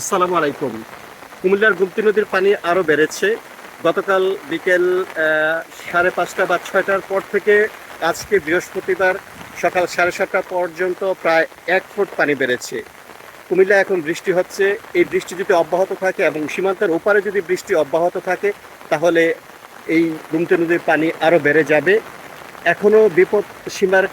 আসসালামু আলাইকুম। কুমিল্লার গুমতি নদীর পানি আরও বেড়েছে। গতকাল বিকেল সাড়ে পাঁচটা বা ছয়টার পর থেকে আজকে বৃহস্পতিবার সকাল সাড়ে সাতটা পর্যন্ত প্রায় এক ফুট পানি বেড়েছে। কুমিল্লা এখন বৃষ্টি হচ্ছে। এই বৃষ্টি যদি অব্যাহত থাকে এবং সীমান্তের ওপারে যদি বৃষ্টি অব্যাহত থাকে, তাহলে এই গুমতি নদীর পানি আরও বেড়ে যাবে। এখনও বিপদ সীমার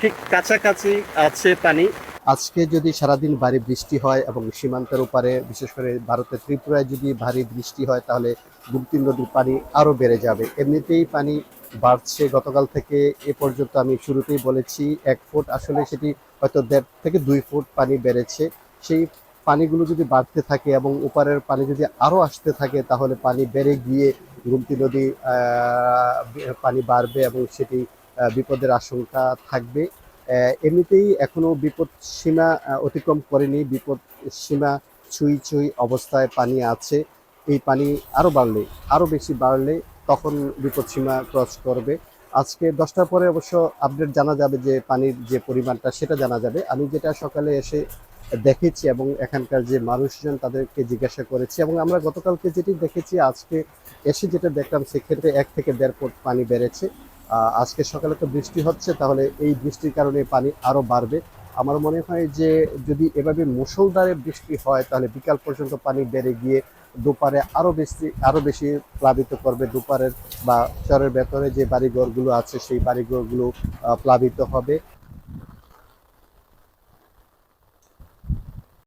ঠিক কাছাকাছি আছে পানি। আজকে যদি সারাদিন ভারী বৃষ্টি হয় এবং সীমান্তের ওপারে, বিশেষ করে ভারতের ত্রিপুরায় যদি ভারী বৃষ্টি হয়, তাহলে গুমতি নদীর পানি আরও বেড়ে যাবে। এমনিতেই পানি বাড়ছে। গতকাল থেকে এ পর্যন্ত আমি শুরুতেই বলেছি, এক ফুট আসলে সেটি হয়তো দেড় থেকে দুই ফুট পানি বেড়েছে। সেই পানিগুলো যদি বাড়তে থাকে এবং ওপারের পানি যদি আরও আসতে থাকে, তাহলে পানি বেড়ে গিয়ে গুমতি নদী পানি বাড়বে এবং সেটি বিপদের আশঙ্কা থাকবে। এমনিতেই এখনও বিপদ সীমা অতিক্রম করেনি। বিপদ সীমা, ছুঁই ছুঁই অবস্থায় পানি আছে। এই পানি আরও বাড়লে আরও বেশি বাড়লে তখন বিপদ সীমা ক্রস করবে। আজকে দশটার পরে অবশ্য আপডেট জানা যাবে যে পানির যে পরিমাণটা, সেটা জানা যাবে। আমি যেটা সকালে এসে দেখেছি এবং এখানকার যে মানুষজন তাদেরকে জিজ্ঞাসা করেছি এবং আমরা গতকালকে যেটি দেখেছি, আজকে এসে যেটা দেখলাম, সেক্ষেত্রে এক থেকে দেড় ফুট পানি বেড়েছে। আজকে সকালে তো বৃষ্টি হচ্ছে, তাহলে এই বৃষ্টির কারণে পানি আরও বাড়বে। আমার মনে হয় যে যদি এভাবে মুসলধারে বৃষ্টি হয়, তাহলে বিকাল পর্যন্ত পানি বেড়ে গিয়ে দুপারে আরও বেশি আরও বেশি প্লাবিত করবে দুপারের বা চরের ভেতরে যে বাড়িঘরগুলো আছে, সেই বাড়িঘরগুলো প্লাবিত হবে।